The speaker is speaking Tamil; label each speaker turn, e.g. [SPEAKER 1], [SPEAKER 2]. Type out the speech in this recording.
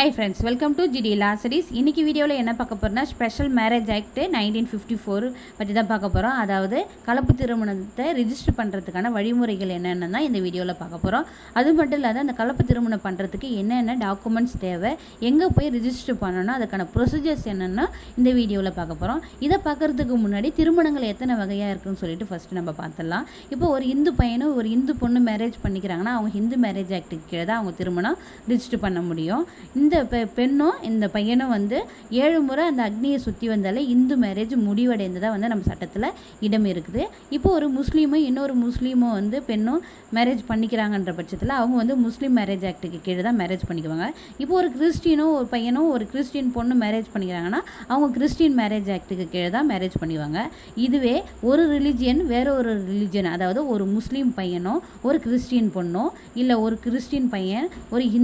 [SPEAKER 1] Hi friends welcome to G D Lazarus இன்னைக்கு வீடியோவில் என்ன பார்க்க போகிறோம்னா special marriage act nineteen fifty four பற்றி தான் பார்க்க போகிறோம் அதாவது கலப்பு திருமணத்தை ரிஜிஸ்டர் பண்ணுறதுக்கான வழிமுறைகள் என்னென்னு தான் இந்த வீடியோவில் பார்க்க போகிறோம் அது மட்டும் இல்லாத அந்த கலப்பு திருமணம் பண்ணுறதுக்கு என்னென்ன டாக்குமெண்ட்ஸ் தேவை எங்கே போய் ரிஜிஸ்டர் பண்ணணும் அதுக்கான ப்ரொசீஜர்ஸ் என்னென்னா இந்த வீடியோவில் பார்க்க போகிறோம் இதை பார்க்குறதுக்கு முன்னாடி திருமணங்கள் எத்தனை வகையாக இருக்குன்னு சொல்லிட்டு ஃபஸ்ட்டு நம்ம பார்த்துடலாம். இப்போ ஒரு இந்து பையனும் ஒரு இந்து பொண்ணு மேரேஜ் பண்ணிக்கிறாங்கன்னா அவங்க ஹிந்து மேரேஜ் ஆக்டுக்கு கீழே தான் அவங்க திருமணம் ரிஜிஸ்டர் பண்ண முடியும். இந்த பெ பெண்ணும் இந்த பையனும் வந்து ஏழு முறை அந்த அக்னியை சுற்றி வந்தாலே இந்து மேரேஜ் முடிவடைந்ததாக வந்து நம்ம சட்டத்தில் இடம் இருக்குது. இப்போ ஒரு முஸ்லீமும் இன்னொரு முஸ்லீமும் வந்து பெண்ணும் மேரேஜ் பண்ணிக்கிறாங்கன்ற பட்சத்தில் அவங்க வந்து முஸ்லீம் மேரேஜ் ஆக்டுக்கு கீழே தான் மேரேஜ் பண்ணிக்குவாங்க. இப்போ ஒரு கிறிஸ்டினும் ஒரு பையனும் ஒரு கிறிஸ்டின் பொண்ணு மேரேஜ் பண்ணிக்கிறாங்கன்னா அவங்க கிறிஸ்டின் மேரேஜ் ஆக்டுக்கு கீழே தான் மேரேஜ் பண்ணிவாங்க. இதுவே ஒரு ரிலிஜியன் வேற ஒரு ரிலிஜியன் அதாவது ஒரு முஸ்லீம் பையனோ ஒரு கிறிஸ்டின் பொண்ணோ இல்லை ஒரு கிறிஸ்டின் பையன் ஒரு